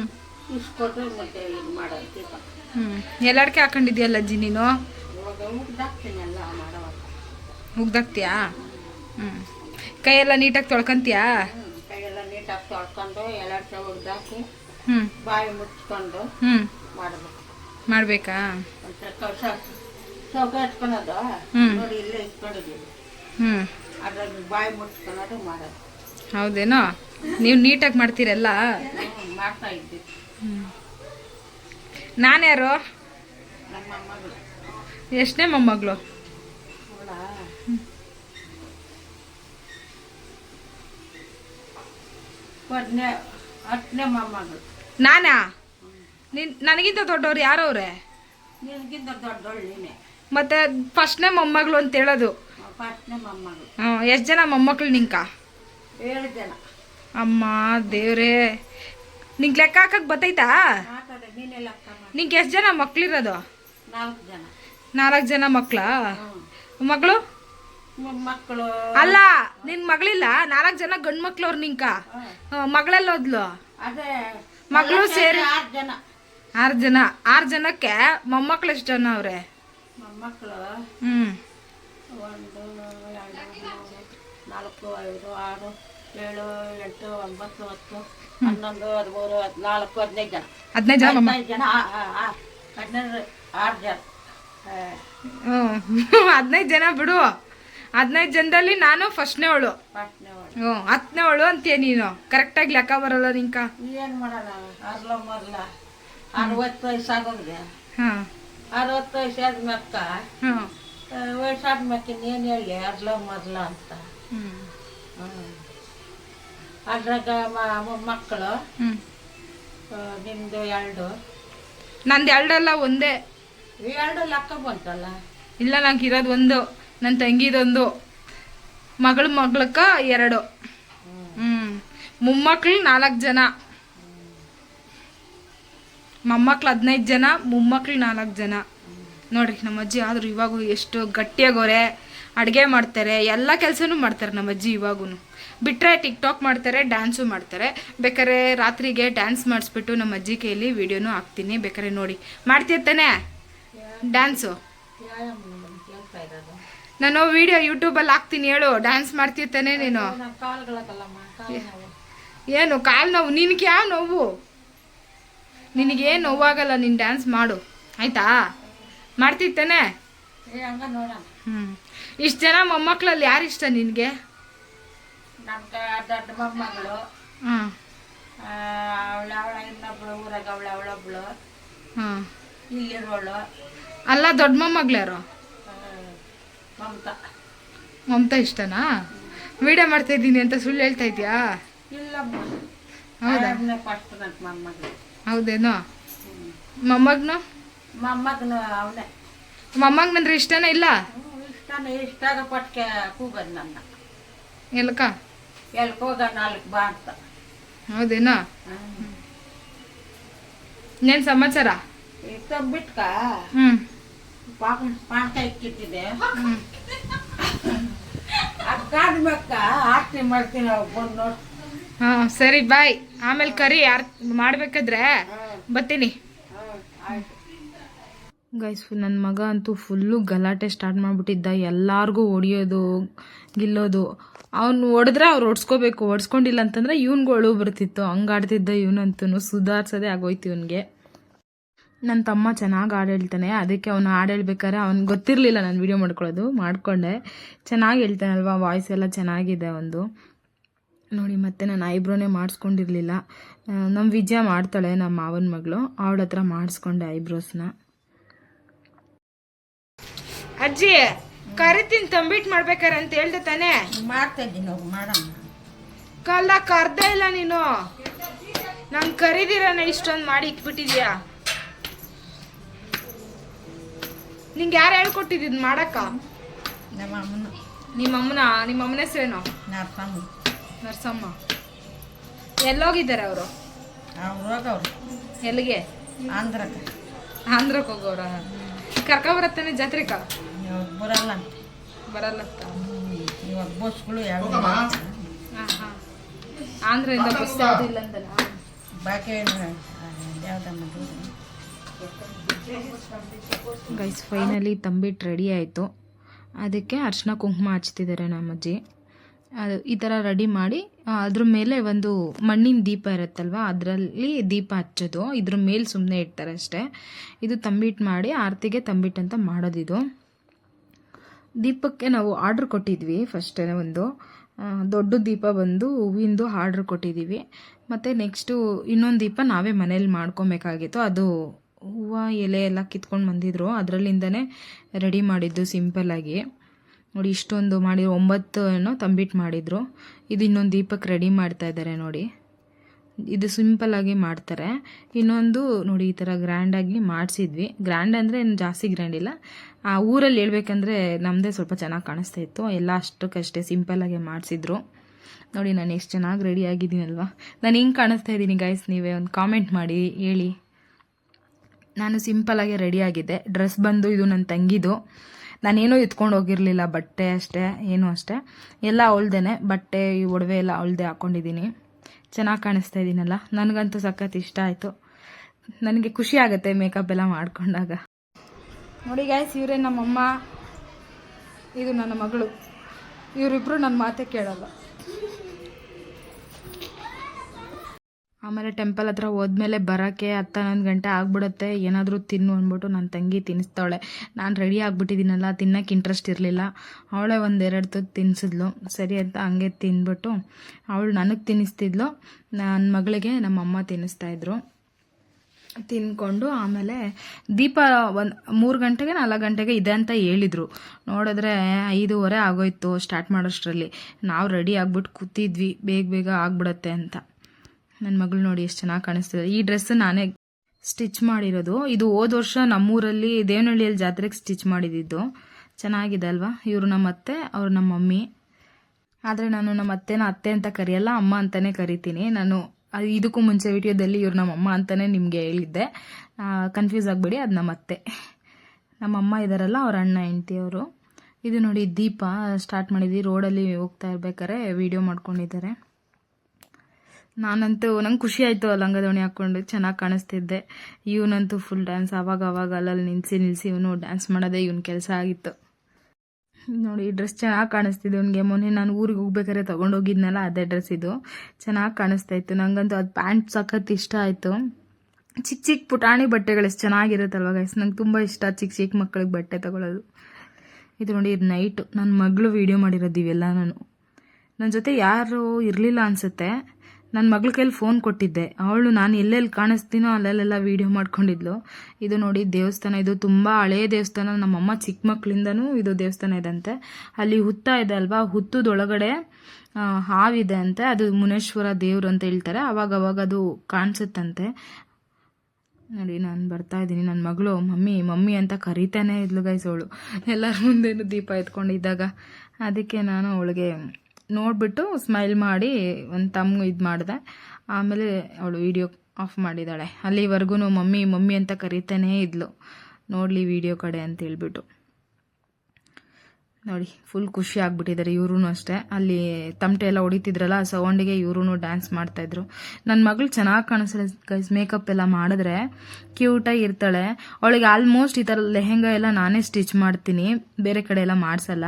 ಇಸ್ಕೊಟ್ಟು ಮತ್ತೆ ಇದು ಮಾಡೋದು ದೀಪ. ಹ್ಞೂ ಎಲ್ಲಾಡ್ಕೆ ಹಾಕೊಂಡಿದ್ಯಲ್ಲ ಅಜ್ಜಿ ನೀನು? ಇವಾಗ ಉಗ್ದಾಕ್ತೀನಿ ಎಲ್ಲ ಮಾಡೋವಾಗ. ಮುಗ್ದಾಕ್ತೀಯಾ ಹ್ಞೂ ಕೈಯೆಲ್ಲ ನೀಟಾಗಿ ತೊಳ್ಕೊಂತೀಯಾ? ಕೈಯೆಲ್ಲ ನೀಟಾಗಿ ತೊಳ್ಕೊಂಡು ಎಲ್ಲಡ್ಸ ಉಗ್ದಾಕಿ ಹ್ಞೂ ಬಾಯಿ ಮುಚ್ಕೊಂಡು ಹ್ಞೂ ಮಾಡಬೇಕು. ಮಾಡಬೇಕಾ? ಸೌಕ ಇಟ್ಕೊಳೋದು. ನೋಡಿ ಇಲ್ಲೇ ಇಟ್ಕೊಂಡಿದ್ದೀವಿ ಹ್ಞೂ ಅದ್ರಲ್ಲಿ ಬಾಯಿ ಮುಚ್ಕೊಳ್ಳೋದು ಮಾಡೋದು ಹೌದೇನೋ? ನೀವು ನೀಟಾಗಿ ಮಾಡ್ತೀರಲ್ಲ? ಹ್ಞೂ ಮಾಡ್ತಾ ಇದ್ವಿ ನಾನ್ಯಾರು ನಮ್ಮ ಮಗಳು ಎಷ್ಟನೇ ಮೊಮ್ಮಗಳು? ಹತ್ತನೇ ಮೊಮ್ಮಗಳು ನಾನಾ? ನಿನ್ ನನಗಿಂತ ದೊಡ್ಡವ್ರು ಯಾರವ್ರೆ ನಿನಗಿಂತ ದೊಡ್ಡವಳು ನೀನೆ. ಮತ್ತೆ ಫಸ್ಟ್ನೇ ಮೊಮ್ಮಗಳು ಅಂತ ಹೇಳೋದು. ಫಸ್ಟ್ನೇ ಮೊಮ್ಮಗಳು. ಎಷ್ಟು ಜನ ಮೊಮ್ಮಕ್ಳು ನಿಂಕ? ಏಳು ಜನ. ಅಮ್ಮ ದೇವ್ರೇ. ನಿಂಗೆ ಲೆಕ್ಕ ಹಾಕಕ್ ಬತ್ತೈತಾ? ಮಾತಾಡ ನೀನೆ ಲೆಕ್ಕ ಮಾಡಿ. ನಿಂಗೆ ಎಷ್ಟು ಜನ ಮಕ್ಳಿರೋದು? ನಾಲ್ಕು ಜನ. ನಾಲ್ಕು ಜನ ಮಕ್ಳ? ಹ್ಞೂ ಮಗಳು? ಮಕ್ಕಳು ಅಲ್ಲ ನಿನ್ ಮಗಳಿಲ್ಲ? ನಾಲ್ಕು ಜನ ಗಂಡು ಮಕ್ಳು ಅವ್ರು ನಿಂಕ ಮಗಳೆಲ್ಲ ಹೋದ್ಲು? ಅದೇ. ಮಗಳು ಸೇರಿ ಆರು ಜನ. ಆರು ಜನ ಆರು ಜನಕ್ಕೆ ಮೊಮ್ಮಕ್ಳು ಎಷ್ಟು ಜನ ಅವ್ರೆ? ಮೊಮ್ಮಕ್ಕಳು ಹ್ಞೂ ಒಂದು ಎರಡು ನಾಲ್ಕು ಐದು ಆರು ಏಳು ಎಂಟು ಒಂಬತ್ತು ಹತ್ತು ಹನ್ನೊಂದು ಹದಿಮೂರು ಹದಿನಾಲ್ಕು ಹದಿನೈದು ಜನ. ಹದಿನೈದು ಜನ ಹದಿನೈದು ಜನ ಹದಿನೈದು ಆರು ಜನ. ಹ್ಮ್ ಹದಿನೈದು ಜನ ಬಿಡು. ಹದಿನೈದು ಜನದಲ್ಲಿ ನಾನು ಫಸ್ಟ್ನೇ ಅವಳು. ಹ್ಞೂ ಹತ್ತನೇ ಅವಳು ಅಂತೀಯ ನೀನು? ಕರೆಕ್ಟಾಗಿ ಲೆಕ್ಕ ಬರಲ್ಲ ನಿಂಕ? ಏನು ಮಾಡೋಣ? ಅರವತ್ತು ವಯಸ್ಸಾಗೋಗಿದೆ ಹಾಂ. ಅರವತ್ತು ಹಾಂ. ವಯಸ್ಸಾದ ಮಕ್ಕ ಏನು ಹೇಳಿ ಅರ್ಲ ಮೊದಲ ಅಂತ. ಅದ್ರಾಗ ಮಕ್ಕಳು ನಿಮ್ದು ಎರಡು. ನಂದು ಎರಡಲ್ಲ ಒಂದೇ. ಎರಡು ಲೆಕ್ಕ ಬಂತಲ್ಲ? ಇಲ್ಲ ನಂಗೆ ಇರೋದು ಒಂದು ನನ್ನ ತಂಗಿದೊಂದು. ಮಗಳ ಮಗಳಕ್ಕ ಎರಡು. ಹ್ಞೂ ಮೊಮ್ಮಕ್ಳು ನಾಲ್ಕು ಜನ. ಮೊಮ್ಮಕ್ಳು ಹದಿನೈದು ಜನ ಮೊಮ್ಮಕ್ಳು ನಾಲ್ಕು ಜನ. ನೋಡ್ರಿ ನಮ್ಮ ಅಜ್ಜಿ ಆದರೂ ಇವಾಗೂ ಎಷ್ಟು ಗಟ್ಟಿಯಾಗೋರೆ ಅಡುಗೆ ಮಾಡ್ತಾರೆ ಎಲ್ಲ ಕೆಲಸನೂ ಮಾಡ್ತಾರೆ ನಮ್ಮ ಅಜ್ಜಿ ಇವಾಗೂ ಬಿಟ್ಟರೆ ಟಿಕ್ ಟಾಕ್ ಮಾಡ್ತಾರೆ ಡ್ಯಾನ್ಸು ಮಾಡ್ತಾರೆ. ಬೇಕಾದ್ರೆ ರಾತ್ರಿಗೆ ಡ್ಯಾನ್ಸ್ ಮಾಡಿಸ್ಬಿಟ್ಟು ನಮ್ಮ ಅಜ್ಜಿ ಕೈಯಲ್ಲಿ ವೀಡಿಯೋನೂ ಹಾಕ್ತೀನಿ. ಬೇಕಾದ್ರೆ ನೋಡಿ ಮಾಡ್ತಿರ್ತಾನೆ ತಾನೇ? ಡ್ಯಾನ್ಸು ನಾನು ವಿಡಿಯೋ ಯೂಟ್ಯೂಬಲ್ಲಿ ಹಾಕ್ತೀನಿ ಹೇಳು. ಡ್ಯಾನ್ಸ್ ಮಾಡ್ತಿರ್ತಾನೆ ನೀನು? ಏನು ಕಾಲು ನೋವು? ನಿನಗೆ ಯಾವ ನೋವು? ನಿನಗೇನು ನೋವಾಗಲ್ಲ ನೀನು ಡ್ಯಾನ್ಸ್ ಮಾಡು. ಆಯ್ತಾ? ಮಾಡ್ತಿತ್ತಾನೆ ಹ್ಞೂ ಇಷ್ಟು ಜನ ಮೊಮ್ಮಕ್ಕಳಲ್ಲಿ ಯಾರು ಇಷ್ಟ ನಿನಗೆ? ದೊಡ್ಡ ಮೊಮ್ಮಗಳು. ಅವಳ ಅವಳ ಇನ್ನೊಬ್ಳು ಊರಾಗ ಅವಳ ಅವಳೊಬ್ಳು ಹಾಂ. ಇಲ್ಲಿರೋಳು. ಅಲ್ಲ ದೊಡ್ಡ ಮೊಮ್ಮಗ್ಳ್ಯಾರು? ಮಮತಾ. ಮಮತಾ ಇಷ್ಟನಾ? ವಿಡಿಯೋ ಮಾಡ್ತಾ ಇದ್ದೀನಿ ಅಂತ ಸುಳ್ಳು ಹೇಳ್ತಾ ಇದೆಯಾ? ಇಲ್ಲ ಹೌದಾ? ಫಸ್ಟ್ ನನ್ನ ಮೊಮ್ಮಗಳು. ಹೌದೇನೋ? ಮೊಮ್ಮಗನು? ಮೊಮ್ಮಗನು ಅವನೇ. ಮೊಮ್ಮಗ್ನಂದ್ರೆ ಇಷ್ಟನೇ ಇಲ್ಲ? ಇಷ್ಟನೇ. ಇಷ್ಟಾಗ ಪಟ್ಕೆ ಕೂಗದ್ ನನ್ನ. ಎಲ್ಕ? ಎಲ್ಕ್ ಹೋಗ ನಾಲ್ಕು ಬಾ ಅಂತ. ಹೌದೇನೋ? ಇನ್ನೇನು ಸಮಾಚಾರ? ಬಿಟ್ಕ ಹ್ಞೂ ಪಾಕ ಪಾಕ ಇಕ್ಕಿಟ್ಟಿದೆ ಹ್ಞೂ ಅದು ಕಾಡ್ಬೇಕ ಆರ್ತಿ ಮಾಡ್ತೀನಿ ಅವ್ ಬಂದು ನೋಡಿ. ಸರಿ ಬಾಯ್ ಆಮೇಲೆ ಕರಿ, ಯಾರು ಮಾಡ್ಬೇಕಾದ್ರೆ ಬರ್ತೀನಿ. ಗೈಸ್ ನನ್ನ ಮಗ ಅಂತೂ ಫುಲ್ಲು ಗಲಾಟೆ ಸ್ಟಾರ್ಟ್ ಮಾಡಿಬಿಟ್ಟಿದ್ದ. ಎಲ್ಲಾರ್ಗೂ ಹೊಡಿಯೋದು, ಗಿಲ್ಲೋದು. ಅವ್ನು ಹೊಡೆದ್ರೆ ಅವ್ರು ಹೊಡ್ಸ್ಕೋಬೇಕು. ಹೊಡ್ಸ್ಕೊಂಡಿಲ್ಲ ಅಂತಂದ್ರೆ ಇವನ್ಗಳು ಬರ್ತಿತ್ತು. ಹಂಗೆ ಆಡ್ತಿದ್ದ ಇವನಂತೂ ಸುಧಾರ್ಸೋದೇ ಆಗೋಯ್ತು ಇವನಿಗೆ. ನನ್ನ ತಮ್ಮ ಚೆನ್ನಾಗಿ ಹಾಡು ಹೇಳ್ತಾನೆ. ಅದಕ್ಕೆ ಅವನು ಹಾಡು ಹೇಳ್ಬೇಕಾದ್ರೆ ಅವ್ನು ಗೊತ್ತಿರಲಿಲ್ಲ ನಾನು ವಿಡಿಯೋ ಮಾಡ್ಕೊಳ್ಳೋದು. ಮಾಡಿಕೊಂಡೆ. ಚೆನ್ನಾಗಿ ಹೇಳ್ತಾನಲ್ವಾ? ವಾಯ್ಸ್ ಎಲ್ಲ ಚೆನ್ನಾಗಿದೆ ಒಂದು ನೋಡಿ ಮತ್ತೆ ನಾನು ಐಬ್ರೋನೇ ಮಾಡಿಸ್ಕೊಂಡಿರಲಿಲ್ಲ. ನಮ್ಮ ವಿಜಯ ಮಾಡ್ತಾಳೆ ನಮ್ಮ ಮಾವನ ಮಗಳು. ಅವಳ ಹತ್ರ ಮಾಡಿಸ್ಕೊಂಡೆ ಐಬ್ರೋಸ್ನ. ಅಜ್ಜಿ ಕರಿತೀನಿ ತಂಬಿಟ್ ಮಾಡ್ಬೇಕಾರೆ ಅಂತ ಹೇಳ್ದೆ ತಾನೇ? ಮಾಡ್ತಾ ಇದ್ದೀನಿ ಹೋಗಿ ಮಾಡೋಣ. ಕಲ್ಲ ಕರ್ದ ಇಲ್ಲ ನೀನು. ನಾನು ಕರೀದಿರನ ಇಷ್ಟೊಂದು ಮಾಡಿ ಇಟ್ಬಿಟ್ಟಿದ್ಯಾ? ನಿಂಗೆ ಯಾರು ಹೇಳ್ಕೊಟ್ಟಿದ್ದು ಮಾಡಕ್ಕ? ನಮ್ಮ ಅಮ್ಮನ. ನಿಮ್ಮ ಅಮ್ಮನ ನಿಮ್ಮ ಅಮ್ಮನ ಹೆಸರೇನು? ನರ್ಸಮ್ಮ ನರ್ಸಮ್ಮ. ಎಲ್ಲೋಗಿದ್ದಾರೆ ಅವರು ಅವ್ರು ಹೋಗವ್ರು ಎಲ್ಲಿಗೆ? ಆಂಧ್ರಕ್ಕೆ. ಆಂಧ್ರಕ್ಕೆ ಹೋಗೋರ? ಕರ್ಕ ಜಾತ್ರೆಕ? ಬರಲ್ಲ. ಬರಲ್ಲ ಇವಾಗ ಬಸ್ಗಳು ಯಾವ ಹಾಂ ಹಾಂ. ಆಂಧ್ರದಿಂದ ಬಸ್ ಇಲ್ಲ ಅಂತಲ್ಲ ಬಾಕಿ ಯಾವ್ದಮ್ಮ ಗೈಸ್ ಫೈನಲಿ ತಂಬಿಟ್ಟು ರೆಡಿ ಆಯಿತು. ಅದಕ್ಕೆ ಅರ್ಶಿನ ಕುಂಕುಮ ಹಚ್ತಿದ್ದಾರೆ ನಮ್ಮಜ್ಜಿ ಅದು ಈ ಥರ ರೆಡಿ ಮಾಡಿ ಅದ್ರ ಮೇಲೆ ಒಂದು ಮಣ್ಣಿನ ದೀಪ ಇರುತ್ತಲ್ವ, ಅದರಲ್ಲಿ ದೀಪ ಹಚ್ಚೋದು. ಇದ್ರ ಮೇಲೆ ಸುಮ್ಮನೆ ಇಡ್ತಾರೆ ಅಷ್ಟೇ. ಇದು ತಂಬಿಟ್ಟು ಮಾಡಿ, ಆರತಿಗೆ ತಂಬಿಟ್ಟು ಅಂತ ಮಾಡೋದಿದು ದೀಪಕ್ಕೆ ನಾವು ಆರ್ಡ್ರ್ ಕೊಟ್ಟಿದ್ವಿ ಫಸ್ಟೇ ಒಂದು. ದೊಡ್ಡ ದೀಪ ಬಂದು, ಹೂವಿಂದು ಆರ್ಡ್ರ್ ಕೊಟ್ಟಿದ್ದೀವಿ. ಮತ್ತು ನೆಕ್ಸ್ಟು ಇನ್ನೊಂದು ದೀಪ ನಾವೇ ಮನೇಲಿ ಮಾಡ್ಕೊಬೇಕಾಗಿತ್ತು. ಅದು ಹೂವು ಎಲೆ ಎಲ್ಲ ಕಿತ್ಕೊಂಡು ಬಂದಿದ್ರು. ಅದರಲ್ಲಿಂದನೇ ರೆಡಿ ಮಾಡಿದ್ದು ಸಿಂಪಲ್ಲಾಗಿ ನೋಡಿ, ಇಷ್ಟೊಂದು ಮಾಡಿರೋ ಒಂಬತ್ತು ಏನೋ ತಂಬಿಟ್ಟು ಮಾಡಿದರು. ಇದು ಇನ್ನೊಂದು ದೀಪಕ್ಕೆ ರೆಡಿ ಮಾಡ್ತಾ ಇದ್ದಾರೆ ನೋಡಿ. ಇದು ಸಿಂಪಲ್ಲಾಗಿ ಮಾಡ್ತಾರೆ. ಇನ್ನೊಂದು ನೋಡಿ, ಈ ಥರ ಗ್ರ್ಯಾಂಡಾಗಿ ಮಾಡಿಸಿದ್ವಿ. ಗ್ರ್ಯಾಂಡ್ ಅಂದರೆ ಏನು ಜಾಸ್ತಿ ಗ್ರ್ಯಾಂಡ್ ಇಲ್ಲ. ಆ ಊರಲ್ಲಿ ಹೇಳ್ಬೇಕಂದ್ರೆ ನಮ್ಮದೇ ಸ್ವಲ್ಪ ಚೆನ್ನಾಗಿ ಕಾಣಿಸ್ತಾ ಇತ್ತು. ಎಲ್ಲ ಅಷ್ಟಕ್ಕಷ್ಟೇ ಸಿಂಪಲ್ಲಾಗಿ ಮಾಡಿಸಿದ್ರು. ನೋಡಿ, ನಾನು ಎಷ್ಟು ಚೆನ್ನಾಗಿ ರೆಡಿ ಆಗಿದ್ದೀನಲ್ವಾ ನಾನು ಹಿಂಗೆ ಕಾಣಿಸ್ತಾ ಇದ್ದೀನಿ ಗೈಸ್ ನೀವೇ ಒಂದು ಕಾಮೆಂಟ್ ಮಾಡಿ, ಹೇಳಿ. ನಾನು ಸಿಂಪಲ್ಲಾಗೆ ರೆಡಿ ಆಗಿದ್ದೆ. ಡ್ರೆಸ್ ಬಂದು ಇದು ನನ್ನ ತಂಗಿದು. ನಾನೇನೂ ಎತ್ಕೊಂಡು ಹೋಗಿರಲಿಲ್ಲ, ಬಟ್ಟೆ ಅಷ್ಟೇ, ಏನು ಅಷ್ಟೇ. ಎಲ್ಲ ಅವಳ್ದೇನೆ, ಬಟ್ಟೆ ಈ ಒಡವೆ ಎಲ್ಲ ಅವಳದೆ ಹಾಕ್ಕೊಂಡಿದ್ದೀನಿ ಚೆನ್ನಾಗಿ ಕಾಣಿಸ್ತಾ ಇದ್ದೀನಲ್ಲ ನನಗಂತೂ ಸಖತ್ ಇಷ್ಟ ಆಯಿತು. ನನಗೆ ಖುಷಿ ಆಗುತ್ತೆ ಮೇಕಪ್ ಎಲ್ಲ ಮಾಡ್ಕೊಂಡಾಗ. ನೋಡಿ ಗಾಯ್ಸ್ ಇವರೇ ನಮ್ಮಮ್ಮ, ಇದು ನನ್ನ ಮಗಳು. ಇವರಿಬ್ಬರು ನನ್ನ ಮಾತೇ ಕೇಳಲ್ಲ. ಆಮೇಲೆ ಟೆಂಪಲ್ ಹತ್ರ ಹೋದ್ಮೇಲೆ ಬರೋಕ್ಕೆ ಹತ್ತು ಹನ್ನೊಂದು ಗಂಟೆ ಆಗ್ಬಿಡುತ್ತೆ. ಏನಾದರೂ ತಿನ್ನು ಅಂದ್ಬಿಟ್ಟು ನನ್ನ ತಂಗಿ ತಿನ್ನಿಸ್ತಾಳೆ ನಾನು ರೆಡಿ ಆಗಿಬಿಟ್ಟಿದ್ದೀನಲ್ಲ, ತಿನ್ನೋಕೆ ಇಂಟ್ರೆಸ್ಟ್ ಇರಲಿಲ್ಲ. ಅವಳೇ ಎರಡು ತುತ್ತು ತಿನ್ನಿಸಿದ್ಲು ಸರಿ ಅಂತ ಹಂಗೆ ತಿಂದ್ಬಿಟ್ಟು ಅವಳು ನನಗೆ ತಿನ್ನಿಸ್ತಿದ್ಲು ನನ್ನ ಮಗಳಿಗೆ ನಮ್ಮಮ್ಮ ತಿನ್ನಿಸ್ತಾಯಿದ್ರು ತಿನ್ಕೊಂಡು ಆಮೇಲೆ ದೀಪ ಒಂದು ಮೂರು ಗಂಟೆಗೆ ನಾಲ್ಕು ಗಂಟೆಗೆ ಇದೆ ಅಂತ ಹೇಳಿದರು. ನೋಡಿದ್ರೆ ಐದೂವರೆ ಆಗೋಯ್ತು ಸ್ಟಾರ್ಟ್ ಮಾಡೋಷ್ಟರಲ್ಲಿ. ನಾವು ರೆಡಿ ಆಗ್ಬಿಟ್ಟು ಕೂತಿದ್ವಿ. ಬೇಗ ಬೇಗ ಆಗ್ಬಿಡತ್ತೆ ಅಂತ. ನನ್ನ ಮಗಳು ನೋಡಿ ಎಷ್ಟು ಚೆನ್ನಾಗಿ ಕಾಣಿಸ್ತಿದೆ. ಈ ಡ್ರೆಸ್ ನಾನೇ ಸ್ಟಿಚ್ ಮಾಡಿರೋದು. ಇದು ಹೋದ ವರ್ಷ ನಮ್ಮೂರಲ್ಲಿ ದೇವನಹಳ್ಳಿಯಲ್ಲಿ ಜಾತ್ರೆಗೆ ಸ್ಟಿಚ್ ಮಾಡಿದ್ದು ಚೆನ್ನಾಗಿದೆ ಅಲ್ವಾ? ಇವರು ನಮ್ಮ ಅತ್ತೆ, ಅವ್ರು ನಮ್ಮ ಮಮ್ಮಿ. ಆದರೆ ನಾನು ನಮ್ಮ ಅತ್ತೆನ ಅತ್ತೆ ಅಂತ ಕರೆಯಲ್ಲ, ಅಮ್ಮ ಅಂತಲೇ ಕರಿತೀನಿ. ನಾನು ಇದಕ್ಕೂ ಮುಂಚೆ ವಿಡಿಯೋದಲ್ಲಿ ಇವರು ನಮ್ಮ ಅಮ್ಮ ಅಂತಲೇ ನಿಮಗೆ ಹೇಳಿದ್ದೆ. ಕನ್ಫ್ಯೂಸ್ ಆಗಬೇಡಿ, ಅದು ನಮ್ಮ ಅತ್ತೆ. ನಮ್ಮ ಅಮ್ಮ ಇದ್ದಾರಲ್ಲ ಅವ್ರ ಅಣ್ಣ, ಹೆಂಡ್ತಿ ಅವರು. ಇದು ನೋಡಿ ದೀಪ ಸ್ಟಾರ್ಟ್ ಮಾಡಿದ್ವಿ. ರೋಡಲ್ಲಿ ಹೋಗ್ತಾ ಇರ್ಬೇಕಾರೆ, ವಿಡಿಯೋ ಮಾಡ್ಕೊಂಡಿದ್ದಾರೆ. ನಾನಂತೂ ನಂಗೆ ಖುಷಿ ಆಯಿತು ಲಂಗ ದೋಣಿ ಹಾಕ್ಕೊಂಡು ಚೆನ್ನಾಗಿ ಕಾಣಿಸ್ತಿದ್ದೆ. ಇವನಂತೂ ಫುಲ್ ಡ್ಯಾನ್ಸ್ ಆವಾಗ ಅವಾಗ ಅಲ್ಲಲ್ಲಿ ನಿಲ್ಲಿಸಿ ನಿಲ್ಲಿಸಿ ಇವನು ಡ್ಯಾನ್ಸ್ ಮಾಡೋದೇ ಇವನ ಕೆಲಸ ಆಗಿತ್ತು. ನೋಡಿ, ಈ ಡ್ರೆಸ್ ಚೆನ್ನಾಗಿ ಕಾಣಿಸ್ತಿದೆ ಅವನಿಗೆ ಮೊನ್ನೆ ನಾನು ಊರಿಗೆ ಹೋಗ್ಬೇಕಾದ್ರೆ ತೊಗೊಂಡೋಗಿದ್ನಲ್ಲ, ಅದೇ ಡ್ರೆಸ್ ಇದು. ಚೆನ್ನಾಗಿ ಕಾಣಿಸ್ತಾ ಇತ್ತು. ನಂಗಂತೂ ಅದು ಪ್ಯಾಂಟ್ ಸಖತ್ ಇಷ್ಟ ಆಯಿತು. ಚಿಕ್ಕ ಚಿಕ್ಕ ಪುಟಾಣಿ ಬಟ್ಟೆಗಳು ಎಷ್ಟು ಚೆನ್ನಾಗಿರುತ್ತಲ್ವ ಗೈಸ್ ನಂಗೆ ತುಂಬ ಇಷ್ಟ ಚಿಕ್ಕ ಚಿಕ್ಕ ಮಕ್ಕಳಿಗೆ ಬಟ್ಟೆ ತಗೊಳ್ಳೋದು ಇದು ನೋಡಿ, ಇದು ನೈಟು ನನ್ನ ಮಗಳು ವೀಡಿಯೋ ಮಾಡಿರೋದು ಇವೆಲ್ಲ ನಾನು ನನ್ನ ಜೊತೆ ಯಾರು ಇರಲಿಲ್ಲ ಅನಿಸುತ್ತೆ. ನನ್ನ ಮಗಳ ಕೈಲಿ ಫೋನ್ ಕೊಟ್ಟಿದ್ದೆ. ಅವಳು ನಾನು ಎಲ್ಲೆಲ್ಲಿ ಕಾಣಿಸ್ತೀನೋ ಅಲ್ಲೆಲ್ಲ ವೀಡಿಯೋ ಮಾಡ್ಕೊಂಡಿದ್ಲು. ಇದು ನೋಡಿ ದೇವಸ್ಥಾನ. ಇದು ತುಂಬ ಹಳೆಯ ದೇವಸ್ಥಾನ. ನಮ್ಮಮ್ಮ ಚಿಕ್ಕ ಮಕ್ಕಳಿಂದನೂ ಇದು ದೇವಸ್ಥಾನ ಇದಂತೆ. ಅಲ್ಲಿ ಹುತ್ತ ಇದೆ ಅಲ್ವಾ? ಹುತ್ತದೊಳಗಡೆ ಹಾವಿದೆ ಅಂತೆ. ಅದು ಮುನೇಶ್ವರ ದೇವ್ರು ಅಂತ ಹೇಳ್ತಾರೆ. ಅವಾಗ ಅವಾಗ ಅದು ಕಾಣಿಸುತ್ತಂತೆ. ನೋಡಿ, ನಾನು ಬರ್ತಾ ಇದ್ದೀನಿ. ನನ್ನ ಮಗಳು, ಮಮ್ಮಿ ಮಮ್ಮಿ ಅಂತ ಕರಿತಾನೆ ಇದ್ಲು ಗೈಸ್ ಅವಳು. ಎಲ್ಲರ ಮುಂದೇನು ದೀಪ ಎತ್ಕೊಂಡಿದ್ದಾಗ. ಅದಕ್ಕೆ ನಾನು ಅವಳಿಗೆ ನೋಡಿಬಿಟ್ಟು ಸ್ಮೈಲ್ ಮಾಡಿ ಒಂದು ತಮ್ಮ ಇದು ಮಾಡಿದೆ. ಆಮೇಲೆ ಅವಳು ವಿಡಿಯೋ ಆಫ್ ಮಾಡಿದ್ದಾಳೆ ಅಲ್ಲಿವರೆಗೂ ಮಮ್ಮಿ ಮಮ್ಮಿ ಅಂತ ಕರಿತಾನೇ ಇದ್ಲು. ನೋಡಲಿ ವಿಡಿಯೋ ಕಡೆ ಅಂತ ಹೇಳ್ಬಿಟ್ಟು. ನೋಡಿ ಫುಲ್ ಖುಷಿ ಆಗ್ಬಿಟ್ಟಿದ್ದಾರೆ ಇವ್ರೂ ಅಷ್ಟೇ. ಅಲ್ಲಿ ತಮಟೆ ಎಲ್ಲ ಹೊಡಿತಿದ್ರಲ್ಲ ಸೌಂಡಿಗೆ ಇವ್ರೂ ಡ್ಯಾನ್ಸ್ ಮಾಡ್ತಾಯಿದ್ರು ನನ್ನ ಮಗಳು ಚೆನ್ನಾಗಿ ಕಾಣಿಸ್ತಾರೆ ಗೈಸ್ ಮೇಕಪ್ ಎಲ್ಲ ಮಾಡಿದ್ರೆ ಕ್ಯೂಟಾಗಿ ಇರ್ತಾಳೆ. ಅವಳಿಗೆ ಆಲ್ಮೋಸ್ಟ್ ಈ ಥರ ಲೆಹೆಂಗಾ ಎಲ್ಲ ನಾನೇ ಸ್ಟಿಚ್ ಮಾಡ್ತೀನಿ, ಬೇರೆ ಕಡೆ ಎಲ್ಲ ಮಾಡಿಸಲ್ಲ.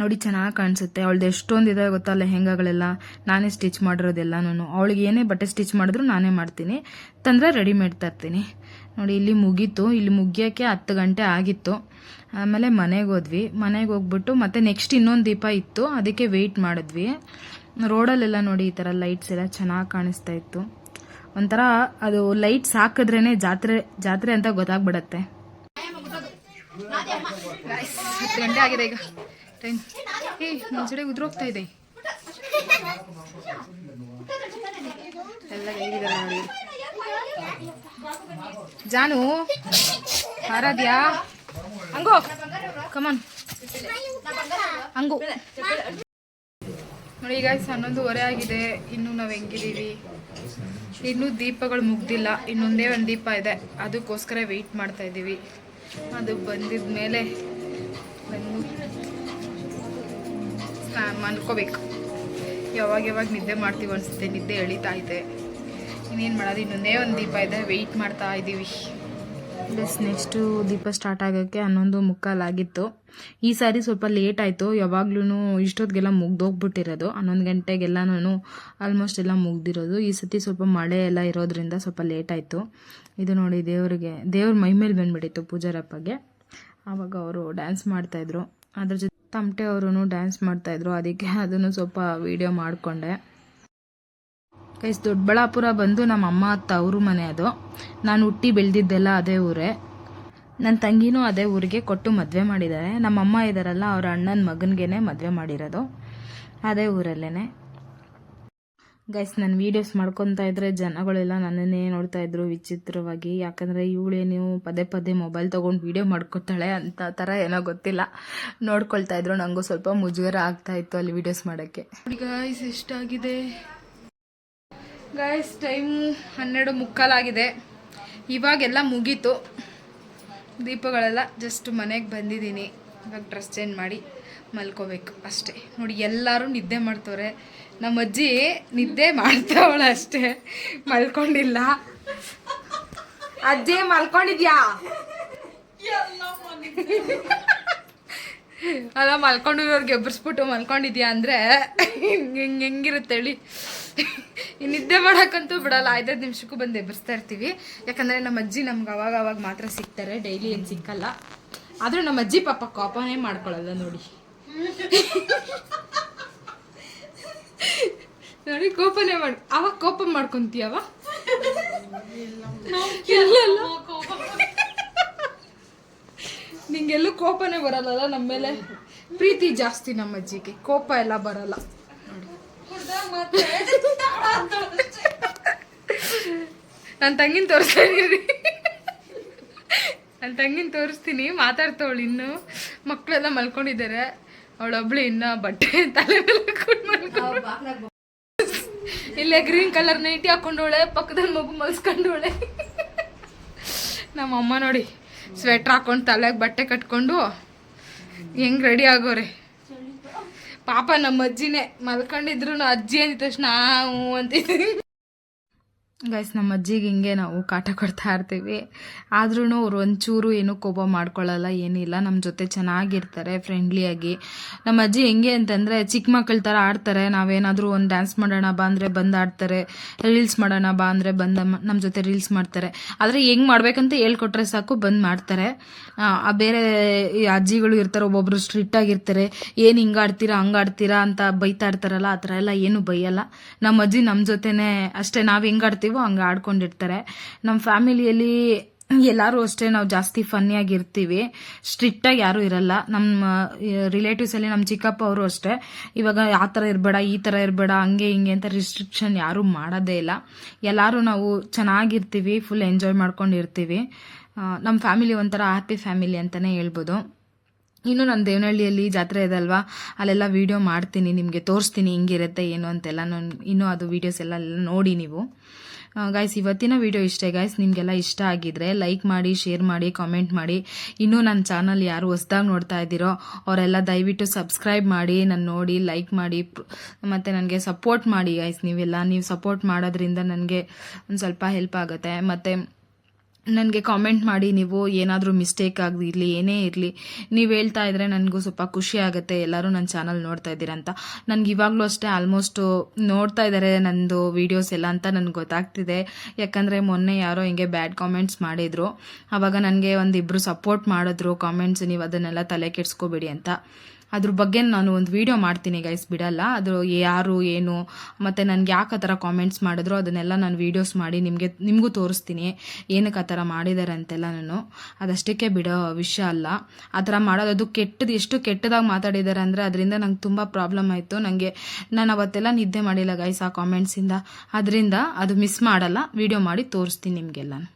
ನೋಡಿ, ಚೆನ್ನಾಗಿ ಕಾಣಿಸುತ್ತೆ. ಅವಳದ್ದು ಎಷ್ಟೊಂದು ಇದೆ ಗೊತ್ತಾ, ಲೆಹೆಂಗಾಗಳೆಲ್ಲ. ನಾನೇ ಸ್ಟಿಚ್ ಮಾಡಿರೋದೆಲ್ಲನೂ ಅವಳಿಗೆ ಏನೇ ಬಟ್ಟೆ ಸ್ಟಿಚ್ ಮಾಡಿದ್ರು ನಾನೇ ಮಾಡ್ತೀನಿ. ತಂದರೆ ರೆಡಿಮೇಡ್ ತರ್ತೀನಿ ನೋಡಿ, ಇಲ್ಲಿ ಮುಗೀತು. ಇಲ್ಲಿ ಮುಗಿಯೋಕ್ಕೆ ಹತ್ತು ಗಂಟೆ ಆಗಿತ್ತು. ಆಮೇಲೆ ಮನೆಗೆ ಹೋದ್ವಿ. ಮನೆಗೆ ಹೋಗ್ಬಿಟ್ಟು ಮತ್ತೆ ನೆಕ್ಸ್ಟ್ ಇನ್ನೊಂದು ದೀಪ ಇತ್ತು. ಅದಕ್ಕೆ ವೆಯ್ಟ್ ಮಾಡಿದ್ವಿ. ರೋಡಲ್ಲೆಲ್ಲ ನೋಡಿ, ಈ ಥರ ಲೈಟ್ಸ್ ಎಲ್ಲ ಚೆನ್ನಾಗಿ ಕಾಣಿಸ್ತಾ ಇತ್ತು. ಒಂಥರ ಅದು ಲೈಟ್ಸ್ ಹಾಕಿದ್ರೇ ಜಾತ್ರೆ ಜಾತ್ರೆ ಅಂತ ಗೊತ್ತಾಗ್ಬಿಡತ್ತೆ. ಹತ್ತು ಗಂಟೆ ಆಗಿದೆ ಈಗ. ಟೈಮ್ ಏ ಮುಂಚೆಡೆ ಉದ್ರೋಗ್ತಾ ಇದೆ. ಎಲ್ಲ ಹೇಗಿದ್ದಾರೆ ನೋಡಿ. ಜಾನು, ಆರಾಧ್ಯ? ಹಂಗೋ ಕಮನ್ ಹಂಗು. ನೋಡಿ ಈಗ ಹನ್ನೊಂದುವರೆ ಆಗಿದೆ. ಇನ್ನು ನಾವು ಹೆಂಗಿದ್ದೀವಿ? ಇನ್ನೂ ದೀಪಗಳು ಮುಗ್ದಿಲ್ಲ. ಇನ್ನೊಂದೇ ಒಂದು ದೀಪ ಇದೆ. ಅದಕ್ಕೋಸ್ಕರ ವೆಯ್ಟ್ ಮಾಡ್ತಾ ಇದ್ದೀವಿ. ಅದು ಬಂದಿದ ಮೇಲೆ ಬಂದು ಸ್ನಾನ ಮಲ್ಕೋಬೇಕು ಯಾವಾಗ ಯಾವಾಗ ನಿದ್ದೆ ಮಾಡ್ತೀವಿ ಅನಿಸುತ್ತೆ, ನಿದ್ದೆ ಎಳಿತಾ ಇದೆ. ಇನ್ನೇನು ಮಾಡೋದು? ಇನ್ನೊಂದೇ ಒಂದು ದೀಪ ಇದೆ ವೆಯ್ಟ್ ಮಾಡ್ತಾ ಇದ್ದೀವಿ ಪ್ಲಸ್ ನೆಕ್ಸ್ಟು ದೀಪ ಸ್ಟಾರ್ಟ್ ಆಗೋಕ್ಕೆ ಹನ್ನೊಂದು ಮುಕ್ಕಾಲಾಗಿತ್ತು ಈ ಸಾರಿ ಸ್ವಲ್ಪ ಲೇಟ್ ಆಯಿತು. ಯಾವಾಗ್ಲೂ ಇಷ್ಟೊತ್ತಿಗೆಲ್ಲ ಮುಗ್ದೋಗ್ಬಿಟ್ಟಿರೋದು. ಹನ್ನೊಂದು ಗಂಟೆಗೆಲ್ಲನೂ ಆಲ್ಮೋಸ್ಟ್ ಎಲ್ಲ ಮುಗ್ದಿರೋದು. ಈ ಸತಿ ಸ್ವಲ್ಪ ಮಳೆ ಎಲ್ಲ ಇರೋದ್ರಿಂದ ಸ್ವಲ್ಪ ಲೇಟ್ ಆಯಿತು. ಇದು ನೋಡಿ ದೇವರಿಗೆ, ದೇವ್ರ ಮೈ ಮೇಲೆ ಬಂದುಬಿಟ್ಟಿತ್ತು ಪೂಜಾರಪ್ಪಗೆ. ಆವಾಗ ಅವರು ಡ್ಯಾನ್ಸ್ ಮಾಡ್ತಾಯಿದ್ರು ಅದ್ರ ಜೊತೆ ತಮಟೆ ಅವರು ಡ್ಯಾನ್ಸ್ ಮಾಡ್ತಾಯಿದ್ರು, ಅದಕ್ಕೆ ಅದನ್ನು ಸ್ವಲ್ಪ ವಿಡಿಯೋ ಮಾಡಿಕೊಂಡೆ. ಗೈಸ್, ದೊಡ್ಡಬಳ್ಳಾಪುರ ಬಂದು ನಮ್ಮ ಅಮ್ಮ ತವರು ಮನೆ ಅದು. ನಾನು ಹುಟ್ಟಿ ಬೆಳೆದಿದ್ದೆಲ್ಲ ಅದೇ ಊರೇ. ನನ್ನ ತಂಗಿನೂ ಅದೇ ಊರಿಗೆ ಕೊಟ್ಟು ಮದುವೆ ಮಾಡಿದ್ದಾರೆ. ನಮ್ಮ ಅಮ್ಮ ಇದ್ದಾರಲ್ಲ ಅವ್ರ ಅಣ್ಣನ ಮಗನಿಗೇನೆ ಮದುವೆ ಮಾಡಿರೋದು. ಅದೇ ಊರಲ್ಲೇ ಗೈಸ್ ನಾನು ವೀಡಿಯೋಸ್ ಮಾಡ್ಕೊತಾ ಇದ್ರೆ ಜನಗಳೆಲ್ಲ ನನ್ನನ್ನೇ ನೋಡ್ತಾ ಇದ್ರು ವಿಚಿತ್ರವಾಗಿ. ಯಾಕಂದರೆ ಇವಳೇ ನೀವು ಪದೇ ಪದೇ ಮೊಬೈಲ್ ತೊಗೊಂಡು ವೀಡಿಯೋ ಮಾಡ್ಕೊತಾಳೆ ಅಂತ ಥರ ಏನೋ ಗೊತ್ತಿಲ್ಲ. ನೋಡ್ಕೊಳ್ತಾ ಇದ್ರು ನನಗೂ ಸ್ವಲ್ಪ ಮುಜುಗರ ಆಗ್ತಾ ಇತ್ತು ಅಲ್ಲಿ ವಿಡಿಯೋಸ್ ಮಾಡೋಕ್ಕೆ. ಗೈಸ್ ಎಷ್ಟಾಗಿದೆ? ಗೈಸ್ ಟೈಮು ಹನ್ನೆರಡು ಮುಕ್ಕಾಲಾಗಿದೆ ಇವಾಗೆಲ್ಲ ಮುಗೀತು. ದೀಪಗಳೆಲ್ಲ ಜಸ್ಟ್ ಮನೆಗೆ ಬಂದಿದ್ದೀನಿ. ಇವಾಗ ಡ್ರೆಸ್ ಚೇಂಜ್ ಮಾಡಿ ಮಲ್ಕೋಬೇಕು ಅಷ್ಟೇ. ನೋಡಿ, ಎಲ್ಲರೂ ನಿದ್ದೆ ಮಾಡ್ತವ್ರೆ. ನಮ್ಮ ಅಜ್ಜಿ ನಿದ್ದೆ ಮಾಡ್ತಾವಳ ಅಷ್ಟೇ. ಮಲ್ಕೊಂಡಿಲ್ಲ. ಅಜ್ಜಿ ಮಲ್ಕೊಂಡಿದ್ಯಾ? ಅಲ್ಲ, ಮಲ್ಕೊಂಡಿರೋರ್ಗೆ ಎಬ್ಬರಿಸ್ಬಿಟ್ಟು ಮಲ್ಕೊಂಡಿದ್ಯಾ ಅಂದರೆ ಹಿಂಗೆ ಹೆಂಗಿರುತ್ತೆ ಹೇಳಿ. ಈ ನಿದ್ದೆ ಮಾಡೋಕ್ಕಂತೂ ಬಿಡಲ್ಲ, ಐದೈದು ನಿಮಿಷಕ್ಕೂ ಬಂದು ಎಬ್ಬರಿಸ್ತಾ ಇರ್ತೀವಿ. ಯಾಕಂದರೆ ನಮ್ಮ ಅಜ್ಜಿ ನಮ್ಗೆ ಅವಾಗ ಅವಾಗ ಮಾತ್ರ ಸಿಗ್ತಾರೆ, ಡೈಲಿ ಏನು ಸಿಕ್ಕಲ್ಲ. ಆದರೂ ನಮ್ಮ ಅಜ್ಜಿ ಪಾಪ ಕೋಪನೇ ಮಾಡ್ಕೊಳ್ಳಲ್ಲ ನೋಡಿ. ನೋಡಿ ಕೋಪನೆ ಮಾಡ್ ಅವಾಗ ಕೋಪ ಮಾಡ್ಕೊಂತೀಯವ? *laughs* ನಿಂಗೆಲ್ಲೂ ಕೋಪನೆ ಬರಲ್ಲ ನಮ್ಮ ಮೇಲೆ ಪ್ರೀತಿ ಜಾಸ್ತಿ ನಮ್ಮ ಅಜ್ಜಿಗೆ ಕೋಪ ಎಲ್ಲ ಬರಲ್ಲ. ನನ್ನ ತಂಗಿನ ತೋರಿಸ್ತೀನಿ ನನ್ನ ತಂಗಿನ ತೋರಿಸ್ತೀನಿ ಮಾತಾಡ್ತವಳು ಇನ್ನು. ಮಕ್ಕಳೆಲ್ಲ ಮಲ್ಕೊಂಡಿದ್ದಾರೆ. ಅವಳೊಬ್ಳು ಇನ್ನ ಬಟ್ಟೆ ತಲೆ ಮೇಲೆ ಇಲ್ಲೇ ಗ್ರೀನ್ ಕಲರ್ ನೈಟಿ ಹಾಕೊಂಡೋಳೆ ಪಕ್ಕದಲ್ಲಿ ಮಗು ಮಲ್ಸ್ಕೊಂಡೋಳೆ. ನಮ್ಮ ಅಮ್ಮ ನೋಡಿ ಸ್ವೆಟ್ರ್ ಹಾಕೊಂಡು ತಲೆಗೆ ಬಟ್ಟೆ ಕಟ್ಕೊಂಡು ಹೆಂಗ್ ರೆಡಿ ಆಗೋರೆ. ಪಾಪ ನಮ್ಮ ಅಜ್ಜಿನೇ ಮಲ್ಕೊಂಡಿದ್ರು ಅಜ್ಜಿ ಅಂದ ತಕ್ಷಣ ಹ್ಞೂ ಅಂತಿದ್ವಿ. ಗೈಸ್ ನಮ್ಮ ಅಜ್ಜಿಗೆ ಹಿಂಗೆ ನಾವು ಕಾಟ ಕೊಡ್ತಾ ಇರ್ತೀವಿ. ಆದ್ರೂ ಅವ್ರು ಒಂಚೂರು ಏನೂ ಕೋಪ ಮಾಡ್ಕೊಳ್ಳಲ್ಲ ಏನಿಲ್ಲ. ನಮ್ಮ ಜೊತೆ ಚೆನ್ನಾಗಿರ್ತಾರೆ ಫ್ರೆಂಡ್ಲಿಯಾಗಿ ನಮ್ಮ ಅಜ್ಜಿ ಹೆಂಗೆ ಅಂತಂದರೆ ಚಿಕ್ಕ ಮಕ್ಕಳ ಥರ ಆಡ್ತಾರೆ. ನಾವೇನಾದರೂ ಒಂದು ಡ್ಯಾನ್ಸ್ ಮಾಡೋಣ ಬಾ ಅಂದರೆ ಬಂದು ಆಡ್ತಾರೆ. ರೀಲ್ಸ್ ಮಾಡೋಣ ಬಾ ಅಂದರೆ ಬಂದು ನಮ್ಮ ಜೊತೆ ರೀಲ್ಸ್ ಮಾಡ್ತಾರೆ. ಆದರೆ ಹೆಂಗೆ ಮಾಡ್ಬೇಕಂತ ಹೇಳ್ಕೊಟ್ರೆ ಸಾಕು ಬಂದು ಮಾಡ್ತಾರೆ. ಆ, ಬೇರೆ ಅಜ್ಜಿಗಳು ಇರ್ತಾರೆ ಒಬ್ಬೊಬ್ರು ಸ್ಟ್ರಿಕ್ಟ್ ಆಗಿರ್ತಾರೆ. ಏನು ಹಿಂಗಾಡ್ತೀರಾ ಆಡ್ತೀರಾ ಹಂಗೆ ಆಡ್ತೀರಾ ಅಂತ ಬೈತಾ ಇರ್ತಾರಲ್ಲ ಆ ಎಲ್ಲ ಏನು ಬೈಯಲ್ಲ. ನಮ್ಮ ಅಜ್ಜಿ ನಮ್ಮ ಜೊತೆನೆ ಅಷ್ಟೇ. ನಾವು ಹೆಂಗ್ ಆಡ್ತೀವೋ ಹಂಗೆ ಆಡ್ಕೊಂಡಿರ್ತಾರೆ. ನಮ್ಮ ಫ್ಯಾಮಿಲಿಯಲ್ಲಿ ಎಲ್ಲರೂ ಅಷ್ಟೇ ನಾವು ಜಾಸ್ತಿ ಫನ್ನಿಯಾಗಿ ಇರ್ತೀವಿ. ಸ್ಟ್ರಿಕ್ಟಾಗಿ ಯಾರೂ ಇರಲ್ಲ. ನಮ್ಮ ರಿಲೇಟಿವ್ಸಲ್ಲಿ ನಮ್ಮ ಚಿಕ್ಕಪ್ಪ ಅವರು ಅಷ್ಟೇ. ಇವಾಗ ಆ ಥರ ಇರಬೇಡ, ಈ ಥರ ಇರಬೇಡ, ಹಂಗೆ ಹಿಂಗೆ ಅಂತ ರಿಸ್ಟ್ರಿಕ್ಷನ್ ಯಾರೂ ಮಾಡೋದೇ ಇಲ್ಲ. ಎಲ್ಲರೂ ನಾವು ಚೆನ್ನಾಗಿರ್ತೀವಿ ಫುಲ್ ಎಂಜಾಯ್ ಮಾಡ್ಕೊಂಡಿರ್ತೀವಿ. ನಮ್ಮ ಫ್ಯಾಮಿಲಿ ಒಂಥರ ಹ್ಯಾಪಿ ಫ್ಯಾಮಿಲಿ ಅಂತಲೇ ಹೇಳ್ಬೋದು. ಇನ್ನು ನಾನು ದೇವನಹಳ್ಳಿಯಲ್ಲಿ ಜಾತ್ರೆ ಇದೆ ಅಲ್ವಾ? ಅಲ್ಲೆಲ್ಲ ವೀಡಿಯೋ ಮಾಡ್ತೀನಿ, ನಿಮಗೆ ತೋರಿಸ್ತೀನಿ ಹಿಂಗಿರುತ್ತೆ, ಏನು ಅಂತೆಲ್ಲ ನಾನು, ಇನ್ನೂ ಅದು ವೀಡಿಯೋಸ್ ಎಲ್ಲ ನೋಡಿ ನೀವು. ಗಾಯ್ಸ್ ಇವತ್ತಿನ ವಿಡಿಯೋ ಇಷ್ಟೇ ಗಾಯ್ಸ್ ನಿಮಗೆಲ್ಲ ಇಷ್ಟ ಆಗಿದ್ರೆ ಲೈಕ್ ಮಾಡಿ ಶೇರ್ ಮಾಡಿ ಕಾಮೆಂಟ್ ಮಾಡಿ. ಇನ್ನೂ ನನ್ನ ಚಾನಲ್ ಯಾರು ಹೊಸ್ದಾಗಿ ನೋಡ್ತಾ ಇದ್ದೀರೋ, ಅವರೆಲ್ಲ ದಯವಿಟ್ಟು ಸಬ್ಸ್ಕ್ರೈಬ್ ಮಾಡಿ, ನಾನು ನೋಡಿ ಲೈಕ್ ಮಾಡಿ ಮತ್ತು ನನಗೆ ಸಪೋರ್ಟ್ ಮಾಡಿ ಗಾಯ್ಸ್ ನೀವೆಲ್ಲ. ನೀವು ಸಪೋರ್ಟ್ ಮಾಡೋದ್ರಿಂದ ನನಗೆ ಒಂದು ಸ್ವಲ್ಪ ಹೆಲ್ಪ್ ಆಗುತ್ತೆ. ಮತ್ತು ನನಗೆ ಕಾಮೆಂಟ್ ಮಾಡಿ, ನೀವು ಏನಾದರೂ ಮಿಸ್ಟೇಕ್ ಆಗಿರಲಿ ಏನೇ ಇರಲಿ, ನೀವು ಹೇಳ್ತಾ ಇದ್ರೆ ನನಗೂ ಸ್ವಲ್ಪ ಖುಷಿ ಆಗುತ್ತೆ, ಎಲ್ಲರೂ ನನ್ನ ಚಾನಲ್ ನೋಡ್ತಾ ಇದ್ದೀರಾ ಅಂತ. ನನಗೆ ಇವಾಗಲೂ ಅಷ್ಟೇ ಆಲ್ಮೋಸ್ಟು ನೋಡ್ತಾ ಇದ್ದಾರೆ ನನ್ನದು ವೀಡಿಯೋಸ್ ಎಲ್ಲ ಅಂತ ನನಗೆ ಗೊತ್ತಾಗ್ತಿದೆ. ಯಾಕಂದರೆ ಮೊನ್ನೆ ಯಾರೋ ಹಿಂಗೆ ಬ್ಯಾಡ್ ಕಾಮೆಂಟ್ಸ್ ಮಾಡಿದರು. ಆವಾಗ ನನಗೆ ಒಂದಿಬ್ಬರು ಸಪೋರ್ಟ್ ಮಾಡಿದ್ರು ಕಾಮೆಂಟ್ಸ್ ನೀವು ಅದನ್ನೆಲ್ಲ ತಲೆ ಕೆಡಿಸ್ಕೋಬೇಡಿ ಅಂತ. ಅದ್ರ ಬಗ್ಗೆ ನಾನು ಒಂದು ವಿಡಿಯೋ ಮಾಡ್ತೀನಿ ಗೈಸ್ ಬಿಡಲ್ಲ. ಅದು ಯಾರು, ಏನು, ಮತ್ತು ನನಗೆ ಯಾಕೆ ಆ ಥರ ಕಾಮೆಂಟ್ಸ್ ಮಾಡಿದ್ರು, ಅದನ್ನೆಲ್ಲ ನಾನು ವೀಡಿಯೋಸ್ ಮಾಡಿ ನಿಮಗೆ, ನಿಮಗೂ ತೋರಿಸ್ತೀನಿ. ಏನಕ್ಕೆ ಆ ಥರ ಮಾಡಿದ್ದಾರೆ ಅಂತೆಲ್ಲ ನಾನು. ಅದಷ್ಟಕ್ಕೆ ಬಿಡೋ ವಿಷಯ ಅಲ್ಲ. ಆ ಥರ ಮಾಡೋದು, ಅದು ಕೆಟ್ಟದ್ದು ಎಷ್ಟು ಕೆಟ್ಟದಾಗಿ ಮಾತಾಡಿದ್ದಾರೆ ಅಂದರೆ ಅದರಿಂದ ನಂಗೆ ತುಂಬ ಪ್ರಾಬ್ಲಮ್ ಆಯಿತು. ನನಗೆ ನಾನು ಅವತ್ತೆಲ್ಲ ನಿದ್ದೆ ಮಾಡಿಲ್ಲ ಗೈಸ್ ಆ ಕಾಮೆಂಟ್ಸಿಂದ ಅದರಿಂದ ಅದು ಮಿಸ್ ಮಾಡಲ್ಲ. ವಿಡಿಯೋ ಮಾಡಿ ತೋರಿಸ್ತೀನಿ ನಿಮಗೆಲ್ಲ.